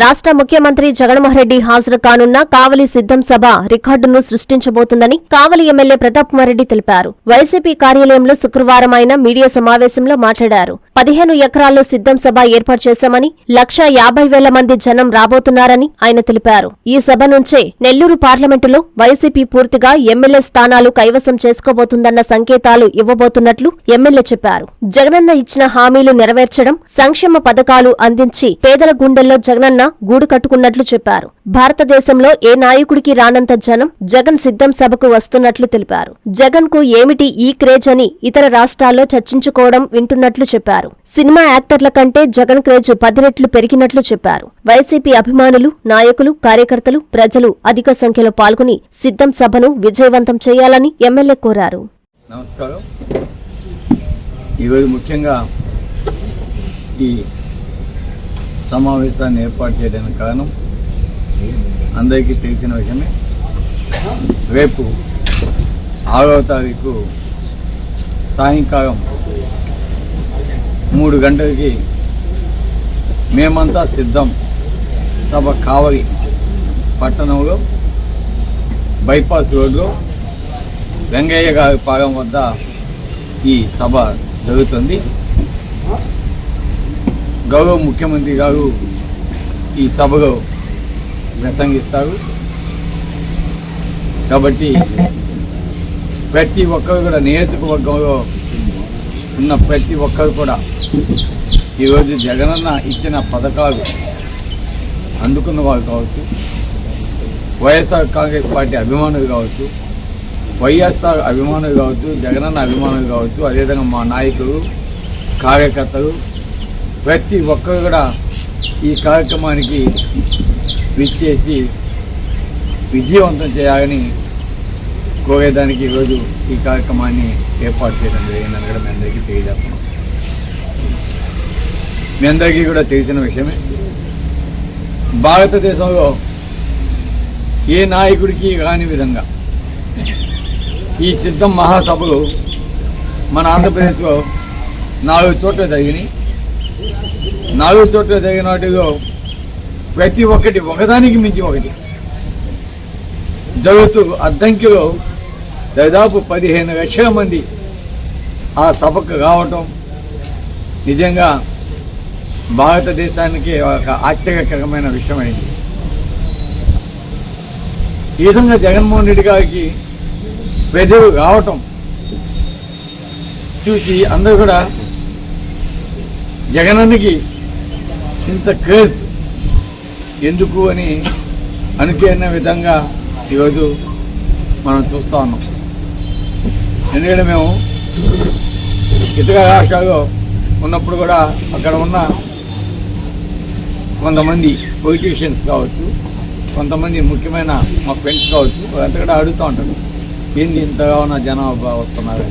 రాష్ట్ర ముఖ్యమంత్రి జగన్మోహన్ రెడ్డి హాజరు కానున్న కావలి సిద్ధం సభ రికార్డును సృష్టించబోతుందని కావలి ఎమ్మెల్యే ప్రతాప్ రెడ్డి తెలిపారు. వైసీపీ కార్యాలయంలో శుక్రవారం ఆయన మీడియా సమావేశంలో మాట్లాడారు. పదిహేను ఎకరాల్లో సిద్ధం సభ ఏర్పాటు చేశామని లక్ష యాభై వేల మంది జనం రాబోతున్నారని ఆయన తెలిపారు. ఈ సభ నుంచే నెల్లూరు పార్లమెంటులో వైసీపీ పూర్తిగా ఎమ్మెల్యే స్థానాలు కైవసం చేసుకోబోతుందన్న సంకేతాలు ఇవ్వబోతున్నట్లు ఎమ్మెల్యే చెప్పారు. జగనన్న ఇచ్చిన హామీలు నెరవేర్చడం సంక్షేమ పథకాలు అందించి పేదల గుండెల్లో జగనన్న గూడు కట్టుకున్నట్లు చెప్పారు. భారతదేశంలో ఏ నాయకుడికి రానంత జనం జగన్ సిద్ధం సభకు వస్తున్నట్లు తెలిపారు. జగన్కు ఏమిటి ఈ క్రేజ్ అని ఇతర రాష్ట్రాల్లో చర్చించుకోవడం వింటున్నట్లు చెప్పారు. సినిమా యాక్టర్ల కంటే జగన్ క్రేజ్ పది రెట్లు పెరిగినట్లు చెప్పారు. వైసీపీ అభిమానులు నాయకులు కార్యకర్తలు ప్రజలు అధిక సంఖ్యలో పాల్గొని సిద్ధం సభను విజయవంతం చేయాలని ఎమ్మెల్యే కోరారు. నమస్కారం. ఈరోజు ముఖ్యంగా ఈ సమావేశాన్ని ఏర్పాటు చేయడానికి కారణం అందరికీ తెలిసిన విషయమే. రేపు ఆరవ తారీఖు సాయంకాలం మూడు గంటలకి మేమంతా సిద్ధం. సభ కావలి పట్టణంలో బైపాస్ రోడ్లో వెంగయ్య గారి పాలెం వద్ద ఈ సభ జరుగుతుంది. గౌరవ ముఖ్యమంత్రి గారు ఈ సభలో ప్రసంగిస్తారు. కాబట్టి ప్రతి ఒక్కరు కూడా నియోజకవర్గంలో ఉన్న ప్రతి ఒక్కరు కూడా ఈరోజు జగనన్న ఇచ్చిన పథకాలు అందుకున్న వారు కావచ్చు వైఎస్ఆర్ కాంగ్రెస్ పార్టీ అభిమానులు కావచ్చు వైఎస్ఆర్ అభిమానులు కావచ్చు జగనన్న అభిమానులు కావచ్చు అదేవిధంగా మా నాయకులు కార్యకర్తలు ప్రతి ఒక్కరు కూడా ఈ కార్యక్రమానికి విచ్చేసి విజయవంతం చేయాలని కోరేదానికి ఈరోజు ఈ కార్యక్రమాన్ని ఏర్పాటు చేయడం జరిగిందని కూడా మీ అందరికీ తెలియజేస్తున్నాం. మీ అందరికీ కూడా తెలిసిన విషయమే. భారతదేశంలో ఏ నాయకుడికి కాని విధంగా ఈ సిద్ధం మహాసభలు మన ఆంధ్రప్రదేశ్లో నాలుగు చోట్ల జరిగినాయి. నాలుగు చోట్ల జరిగిన ప్రతి ఒక్కటి ఒకదానికి మించి ఒకటి. జరుగుతూ అద్దంకిలో దాదాపు పదిహేను లక్షల మంది ఆ సభకు రావటం నిజంగా భారతదేశానికి ఒక ఆశ్చర్యకరమైన విషయమైంది. ఈ విధంగా జగన్మోహన్ రెడ్డి గారికి ప్రజలు రావటం చూసి అందరూ కూడా జగనన్నకి ఇంత క్రేజ్ ఎందుకు అని అనుకున్న విధంగా ఈరోజు మనం చూస్తూ ఉన్నాం. ఎందుకంటే మేము ఇతర రాష్ట్రాల్లో ఉన్నప్పుడు కూడా అక్కడ ఉన్న కొంతమంది పొలిటీషియన్స్ కావచ్చు కొంతమంది ముఖ్యమైన మా ఫ్రెండ్స్ కావచ్చు వాళ్ళంతా కూడా అడుగుతూ ఉంటారు ఏంది ఇంతగా ఉన్న జనాభా వస్తున్నారు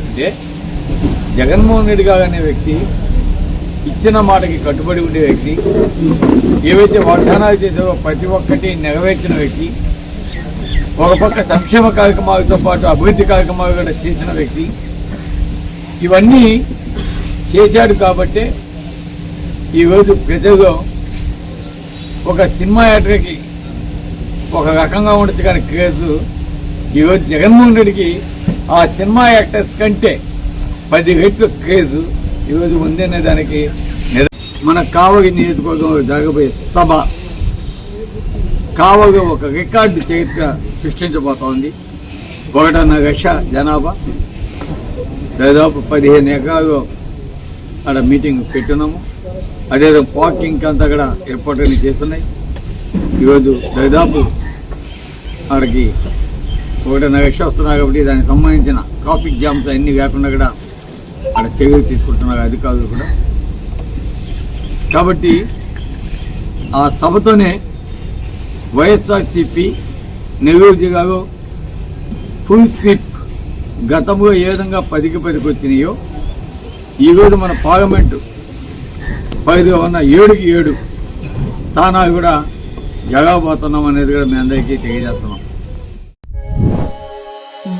అంటే జగన్మోహన్ రెడ్డి గారు అనే వ్యక్తి ఇచ్చిన మాటకి కట్టుబడి ఉండే వ్యక్తి ఏవైతే వాగ్దానాలు చేసావో ప్రతి ఒక్కటి నెరవేర్చిన వ్యక్తి ఒక పక్క సంక్షేమ కార్యక్రమాలతో పాటు అభివృద్ధి కార్యక్రమాలు కూడా చేసిన వ్యక్తి ఇవన్నీ చేశాడు కాబట్టే ఈరోజు ప్రజల్లో ఒక సినిమా యాక్టర్కి ఒక రకంగా ఉండొచ్చు కానీ క్రేజు ఈరోజు జగన్మోహన్ రెడ్డికి ఆ సినిమా యాక్టర్స్ కంటే పది రెట్లు క్రేజు ఈరోజు ఉందనే దానికి మన కావగి నియోజకవర్గంలో జరగబోయే సభ. కావగి ఒక రికార్డు చరిత్ర సృష్టించబోతోంది. ఒకటన్న లక్ష జనాభా. దాదాపు పదిహేను ఎకరాలు అక్కడ మీటింగ్ పెట్టినాము. అదేవిధంగా పార్కింగ్ అంతా కూడా ఏర్పాట్లు చేస్తున్నాయి. ఈరోజు దాదాపు అక్కడికి ఒకటిన్నర లక్ష వస్తున్నారు కాబట్టి దానికి సంబంధించిన ట్రాఫిక్ జామ్స్ అన్నీ కాకుండా కూడా అక్కడ చర్యలు తీసుకుంటున్నారు అధికారులు కూడా. కాబట్టి ఆ సభతోనే వైఎస్ఆర్సిపి నెల్లూరు జిల్లాలో ఫుల్ స్వీప్ గతంలో ఏ విధంగా పదికి పదికి వచ్చినాయో ఈరోజు మన పార్లమెంటు పరిధిలో ఉన్న ఏడుకి ఏడు స్థానాలు కూడా జగబోతున్నాం అనేది కూడా మీ అందరికీ తెలియజేస్తున్నాం.